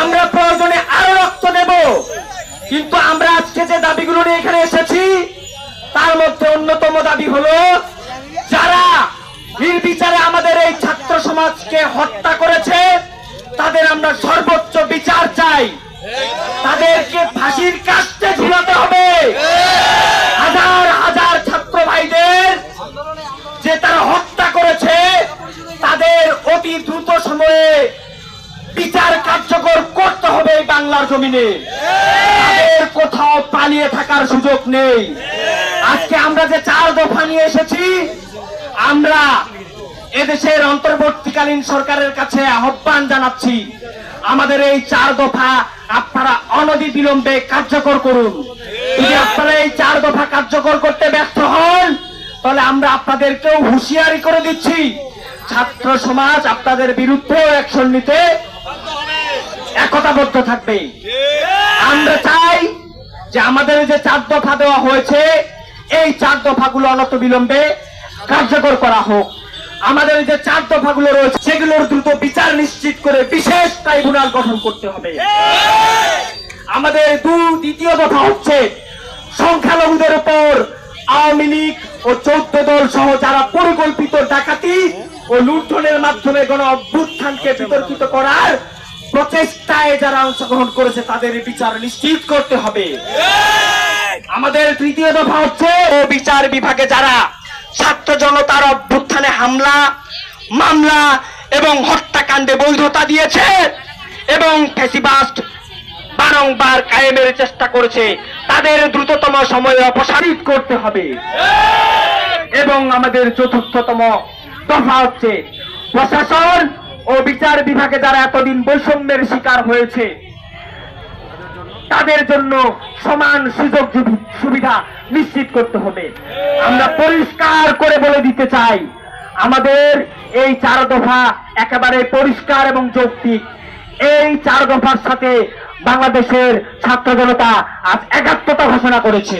আমরা প্রয়োজনে আরও রক্ত দেব। কিন্তু আমরা আজকে যে দাবিগুলো নিয়ে এখানে এসেছি, তার মধ্যে অন্যতম দাবি হলো, যারা নির্বিচারে আমাদের এই ছাত্র সমাজকে হত্যা করেছে, তাদের আমরা সর্বোচ্চ বিচার চাই। তাদেরকে ফাঁসির কাস্তে ঝুলাতে হবে। হাজার হাজার ছাত্র ভাইদের যে তারা হত্যা করেছে, তাদের অতি দ্রুত সময়ে বিচার কার্যকর করতে হবে এই বাংলার জমিনে। কোথাও পালিয়ে থাকার সুযোগ নেই। আজকে আমরা যে চার দফা নিয়ে এসেছি, আমরা এদেশের অন্তর্বর্তীকালীন সরকারের কাছে আহ্বান জানাচ্ছি, আমাদের এই চার দফা আপনারা অনতি বিলম্বে কার্যকর করুন। যদি আপনারা এই চার দফা কার্যকর করতে ব্যর্থ হন, তাহলে আমরা আপনাদেরকেও হুঁশিয়ারি করে দিচ্ছি, ছাত্র সমাজ আপনাদের বিরুদ্ধেও অ্যাকশন নিতে একতাবদ্ধ থাকবে। আমরা চাই যে আমাদের যে চার দফা দেওয়া হয়েছে, এই চার দফাগুলো অনত বিলম্বে কার্যকর করা হোক। আমাদের যে চার দফাগুলো রয়েছে, সেগুলোর দ্রুত বিচার নিশ্চিত করে বিশেষ ট্রাইব্যুনাল গঠন করতে হবে। আমাদের দু দ্বিতীয় দফা হচ্ছে সংখ্যালঘুদের উপর আওয়ামী লীগ ও চৌদ্দ দল সহ যারা পরিকল্পিত ডাকাতি ও লুণ্ঠনের মাধ্যমে গণ অভ্যুত্থানকে বিতর্কিত করার প্রচেষ্টায় যারা অংশগ্রহণ করেছে, তাদের বিচার নিশ্চিত করতে হবে। আমাদের তৃতীয় দফা হচ্ছে বিচার বিভাগে যারা ছাত্র জনতার অভ্যুত্থানে হামলা, মামলা এবং হত্যাকাণ্ডে বৈধতা দিয়েছে এবং ফেসিবাস্ট বারংবার কায়েমের চেষ্টা করেছে, তাদের দ্রুততম সময়ে অপসারিত করতে হবে। এবং আমাদের চতুর্থতম দফা হচ্ছে প্রশাসন ও বিচার বিভাগে যারা এতদিন বৈষম্যের শিকার হয়েছে, তাদের জন্য সমান সুযোগ সুবিধা নিশ্চিত করতে হবে। আমরা পরিষ্কার করে বলে দিতে চাই, আমাদের এই চার দফা একেবারে পরিষ্কার এবং যৌক্তিক। এই চার দফার সাথে বাংলাদেশের ছাত্র জনতা আজ একাত্মতা ঘোষণা করেছে।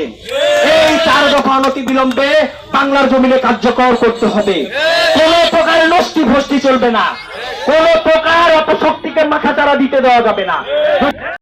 এই চার দফা অনতি বিলম্বে বাংলার জমিনে কার্যকর করতে হবে। কোন প্রকার নষ্টি ভষ্টি চলবে না। কোন প্রকার অপশক্তিকে মাথা চারা দিতে দেওয়া যাবে না।